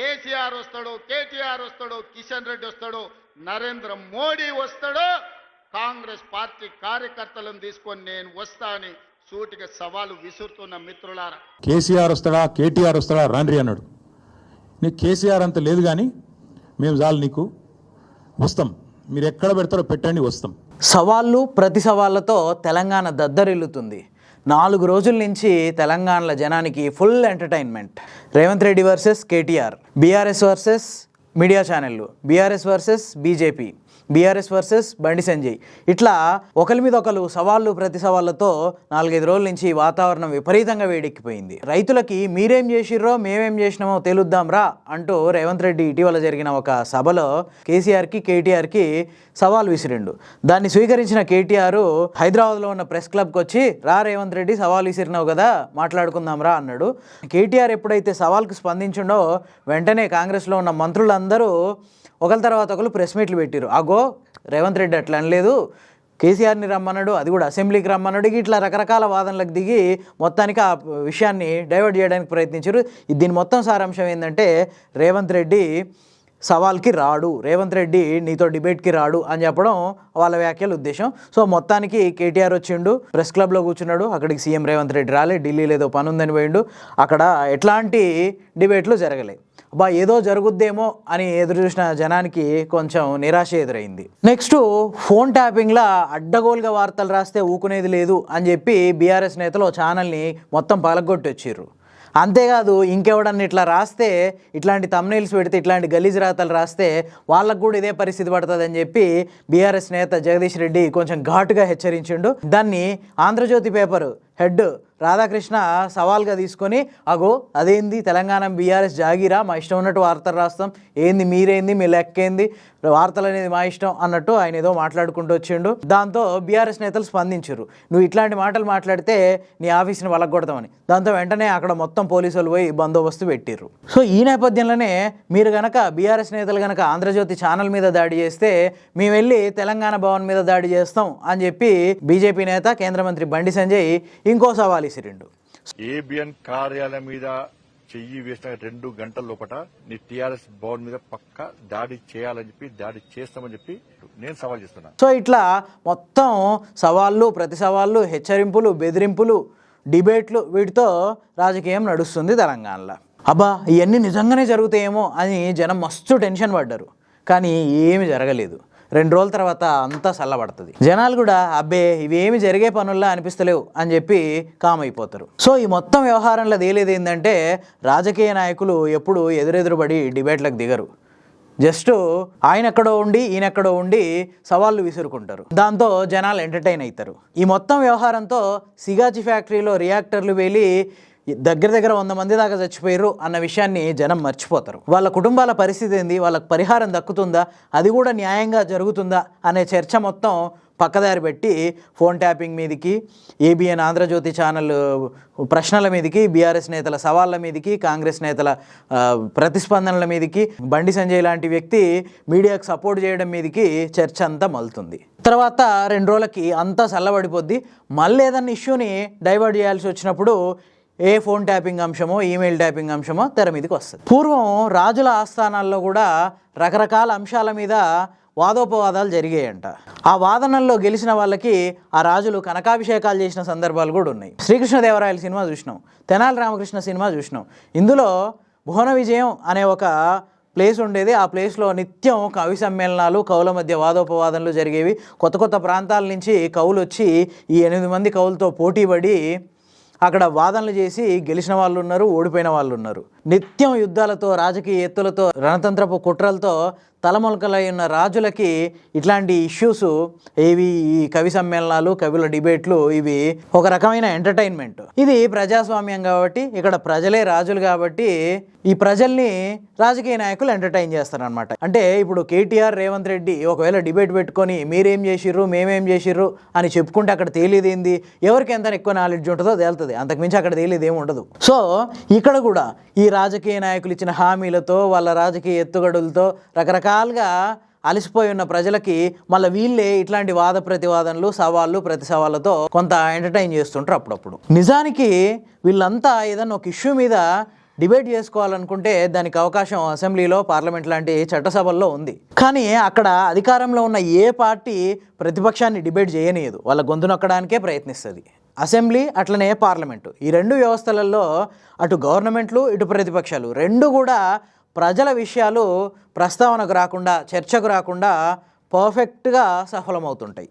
కేసీఆర్ వస్తాడు కేటీఆర్ వస్తాడు కిషన్ రెడ్డి వస్తాడు నరేంద్ర మోడీ వస్తాడు కాంగ్రెస్ పార్టీ కార్యకర్తలను తీసుకొని నేను వస్తా అని సూటిగా సవాలు విసురుతున్న మిత్రులారా. కేసీఆర్ వస్తాడా కేటీఆర్ వస్తాడా రాండ్రి అన్నాడు. నీకు కేసీఆర్ అంత లేదు కానీ మేము చాలు నీకు వస్తాం. మీరు ఎక్కడ పెడతారో పెట్టండి వస్తాం. సవాళ్ళు ప్రతి సవాళ్ళతో తెలంగాణ దద్దరిల్లుతుంది. నాలుగు రోజుల నుంచి తెలంగాణలో జనానికి full entertainment. Revanth Reddy versus KTR BRS versus media ఛానళ్ళు BRS versus BJP. BRS versus Bandi Sanjay. ఇట్లా ఒకరి మీద ఒకరు సవాళ్ళు ప్రతి సవాళ్ళతో నాలుగైదు రోజుల నుంచి వాతావరణం విపరీతంగా వేడెక్కిపోయింది. రైతులకి మీరేం చేసిర్రో మేమేం చేసినామో తెలుద్దాం రా అంటూ రేవంత్ రెడ్డి ఇటీవల జరిగిన ఒక సభలో కేసీఆర్కి కేటీఆర్కి సవాల్ విసిరిండు. దాన్ని స్వీకరించిన కేటీఆర్ హైదరాబాద్లో ఉన్న ప్రెస్ క్లబ్కి వచ్చి రా రేవంత్ రెడ్డి సవాల్ విసిరినావు కదా మాట్లాడుకుందాం రా అన్నాడు. కేటీఆర్ ఎప్పుడైతే సవాల్కి స్పందించిండో వెంటనే కాంగ్రెస్లో ఉన్న మంత్రులందరూ ఒకరి తర్వాత ఒకరు ప్రెస్ మీట్లు పెట్టారు అగో రేవంత్ రెడ్డి అట్లా అనలేదు. కేసీఆర్ని రమ్మన్నాడు అది కూడా అసెంబ్లీకి రమ్మన్నాడు. ఇట్లా రకరకాల వాదనలకు దిగి మొత్తానికి ఆ విషయాన్ని డైవర్ట్ చేయడానికి ప్రయత్నించారు దీని మొత్తం సారాంశం ఏంటంటే రేవంత్ రెడ్డి సవాల్కి రాడు. రేవంత్ రెడ్డి నీతో డిబేట్కి రాడు అని చెప్పడం వాళ్ళ వ్యాఖ్యల ఉద్దేశం. సో మొత్తానికి కేటీఆర్ వచ్చిండు ప్రెస్ క్లబ్లో కూర్చున్నాడు. అక్కడికి సీఎం రేవంత్ రెడ్డి రాలే ఢిల్లీలో ఏదో పని ఉందని పోయిండు. అక్కడ ఎట్లాంటి డిబేట్లు జరగలేదు అబ్బా ఏదో జరుగుద్దేమో అని ఎదురు చూసిన జనానికి కొంచెం నిరాశ ఎదురైంది. నెక్స్ట్ ఫోన్ ట్యాపింగ్లా అడ్డగోలుగా వార్తలు రాస్తే ఊకునేది లేదు అని చెప్పి బీఆర్ఎస్ నేతలు ఛానల్ని మొత్తం పలగొట్టి వచ్చిర్రు అంతేకాదు ఇంకెవడన్నా ఇట్లా రాస్తే ఇట్లాంటి తమ్నైల్స్ పెడితే ఇట్లాంటి గలీజ్ రాతలు రాస్తే వాళ్ళకు కూడా ఇదే పరిస్థితి పడుతుందని చెప్పి బీఆర్ఎస్ నేత జగదీష్ రెడ్డి కొంచెం ఘాటుగా హెచ్చరించిండు. దాన్ని ఆంధ్రజ్యోతి పేపర్ హెడ్ రాధాకృష్ణ సవాల్గా తీసుకొని అగో అదేంది? తెలంగాణ బీఆర్ఎస్ జాగిరా? మా ఇష్టం ఉన్నట్టు వార్తలు రాస్తాం. ఏంది? మీరేంది? మీ లెక్కేంది? వార్తలు అనేది మా ఇష్టం అన్నట్టు ఆయన ఏదో మాట్లాడుకుంటూ వచ్చిండు. దాంతో బీఆర్ఎస్ నేతలు స్పందించారు. నువ్వు ఇట్లాంటి మాటలు మాట్లాడితే నీ ఆఫీస్ని వలగొడతామని దాంతో వెంటనే అక్కడ మొత్తం పోలీసులు పోయి బందోబస్తు పెట్టిర్రు. సో ఈ నేపథ్యంలోనే మీరు గనక బీఆర్ఎస్ నేతలు గనక ఆంధ్రజ్యోతి ఛానల్ మీద దాడి చేస్తే మేము వెళ్ళి తెలంగాణ భవన్ మీద దాడి చేస్తాం అని చెప్పి బీజేపీ నేత కేంద్ర మంత్రి బండి సంజయ్ ఇంకో సవాల్ ఇసిరిండు ఏబిఎన్ కార్యాలయం మీద చెయ్యి వేసిన రెండు గంటల లోపట నీ టీఆర్ఎస్ భవన్ మీద పక్క దాడి చేయాలని చెప్పి దాడి చేస్తామని చెప్పి నేను సవాల్ చేస్తున్నా. సో ఇట్లా మొత్తం సవాళ్ళు ప్రతి సవాళ్ళు హెచ్చరింపులు బెదిరింపులు డిబేట్లు వీటితో రాజకీయం నడుస్తుంది తెలంగాణలో. అబ్బా ఇవన్నీ నిజంగానే జరుగుతాయేమో అని జనం మస్తు టెన్షన్ పడ్డారు. కానీ ఏమి జరగలేదు. రెండు రోజుల తర్వాత అంతా చల్లబడుతుంది. జనాలు కూడా అబ్బే ఇవేమి జరిగే పనుల్లా అనిపిస్తలేవు అని చెప్పి కామ్ అయిపోతారు. సో ఈ మొత్తం వ్యవహారంలో తేలేది ఏంటంటే రాజకీయ నాయకులు ఎప్పుడు ఎదురెదురుబడి డిబేట్లకు దిగరు. జస్ట్ ఆయన ఎక్కడో ఉండి ఈయన ఎక్కడో ఉండి సవాళ్ళు విసురుకుంటారు. దాంతో జనాలు ఎంటర్టైన్ అవుతారు ఈ మొత్తం వ్యవహారంతో సిగాచి ఫ్యాక్టరీలో రియాక్టర్లు వేలి దగ్గర దగ్గర వంద మంది దాకా చచ్చిపోయారు అన్న విషయాన్ని జనం మర్చిపోతారు. వాళ్ళ కుటుంబాల పరిస్థితి ఏంది? వాళ్ళకి పరిహారం దక్కుతుందా? అది కూడా న్యాయంగా జరుగుతుందా? అనే చర్చ మొత్తం పక్కదారి పెట్టి ఫోన్ ట్యాపింగ్ మీదకి ఏబిఎన్ ఆంధ్రజ్యోతి ఛానల్ ప్రశ్నల మీదకి బీఆర్ఎస్ నేతల సవాళ్ళ మీదకి కాంగ్రెస్ నేతల ప్రతిస్పందనల మీదకి బండి సంజయ్ లాంటి వ్యక్తి మీడియాకు సపోర్ట్ చేయడం మీదకి చర్చ అంతా మలుతుంది. తర్వాత రెండు రోజులకి అంతా చల్లబడిపోద్ది. మళ్ళీ ఏదన్నా ఇష్యూని డైవర్ట్ చేయాల్సి వచ్చినప్పుడు ఏ ఫోన్ ట్యాపింగ్ అంశమో ఈమెయిల్ ట్యాపింగ్ అంశమో తెర మీదకి వస్తుంది. పూర్వం రాజుల ఆస్థానాల్లో కూడా రకరకాల అంశాల మీద వాదోపవాదాలు జరిగాయంట. ఆ వాదనల్లో గెలిచిన వాళ్ళకి ఆ రాజులు కనకాభిషేకాలు చేసిన సందర్భాలు కూడా ఉన్నాయి. శ్రీకృష్ణదేవరాయల సినిమా చూసినాం. తెనాలి రామకృష్ణ సినిమా చూసినాం. ఇందులో భువన విజయం అనే ఒక ప్లేస్ ఉండేది. ఆ ప్లేస్లో నిత్యం కవి సమ్మేళనాలు కవుల మధ్య వాదోపవాదనలు జరిగేవి. కొత్త కొత్త ప్రాంతాల నుంచి కవులు వచ్చి ఈ ఎనిమిది మంది కవులతో పోటీపడి అక్కడ వాదనలు చేసి గెలిచిన వాళ్ళు ఉన్నారు ఓడిపోయిన వాళ్ళు ఉన్నారు నిత్యం యుద్ధాలతో రాజకీయ ఎత్తులతో రణతంత్రపు కుట్రలతో తలమొలకలై ఉన్న రాజులకి ఇట్లాంటి ఇష్యూస్ ఏవి ఈ కవి సమ్మేళనాలు కవుల డిబేట్లు ఇవి ఒక రకమైన ఎంటర్టైన్మెంట్. ఇది ప్రజాస్వామ్యం కాబట్టి ఇక్కడ ప్రజలే రాజులు కాబట్టి ఈ ప్రజల్ని రాజకీయ నాయకులు ఎంటర్టైన్ చేస్తారనమాట అంటే ఇప్పుడు కేటీఆర్ రేవంత్ రెడ్డి ఒకవేళ డిబేట్ పెట్టుకొని మీరేం చేసిర్రు మేమేం చేసిర్రు అని చెప్పుకుంటే అక్కడ తేలిది ఏంది? ఎవరికి ఎంత ఎక్కువ నాలెడ్జ్ ఉంటుందో తేలుతుంది. అంతకుమించి అక్కడ తేలిది ఏమి ఉండదు. సో ఇక్కడ కూడా ఈ రాజకీయ నాయకులు ఇచ్చిన హామీలతో వాళ్ళ రాజకీయ ఎత్తుగడులతో రకరకాలుగా అలసిపోయి ఉన్న ప్రజలకి మళ్ళీ వీళ్ళే ఇట్లాంటి వాద ప్రతివాదనలు సవాళ్ళు ప్రతి సవాళ్ళతో కొంత ఎంటర్టైన్ చేస్తుంటారు అప్పుడప్పుడు. నిజానికి వీళ్ళంతా ఏదన్నా ఒక ఇష్యూ మీద డిబేట్ చేసుకోవాలనుకుంటే దానికి అవకాశం అసెంబ్లీలో పార్లమెంట్ లాంటి చట్టసభల్లో ఉంది. కానీ అక్కడ అధికారంలో ఉన్న ఏ పార్టీ ప్రతిపక్షాన్ని డిబేట్ చేయనీయదు. వాళ్ళ గొంతు నొక్కడానికే ప్రయత్నిస్తుంది. అసెంబ్లీ అట్లనే పార్లమెంటు. ఈ రెండు వ్యవస్థలలో అటు గవర్నమెంట్లు ఇటు ప్రతిపక్షాలు. రెండు కూడా ప్రజల విషయాలు ప్రస్తావనకు రాకుండా చర్చకు రాకుండా పర్ఫెక్ట్గా సఫలమవుతుంటాయి.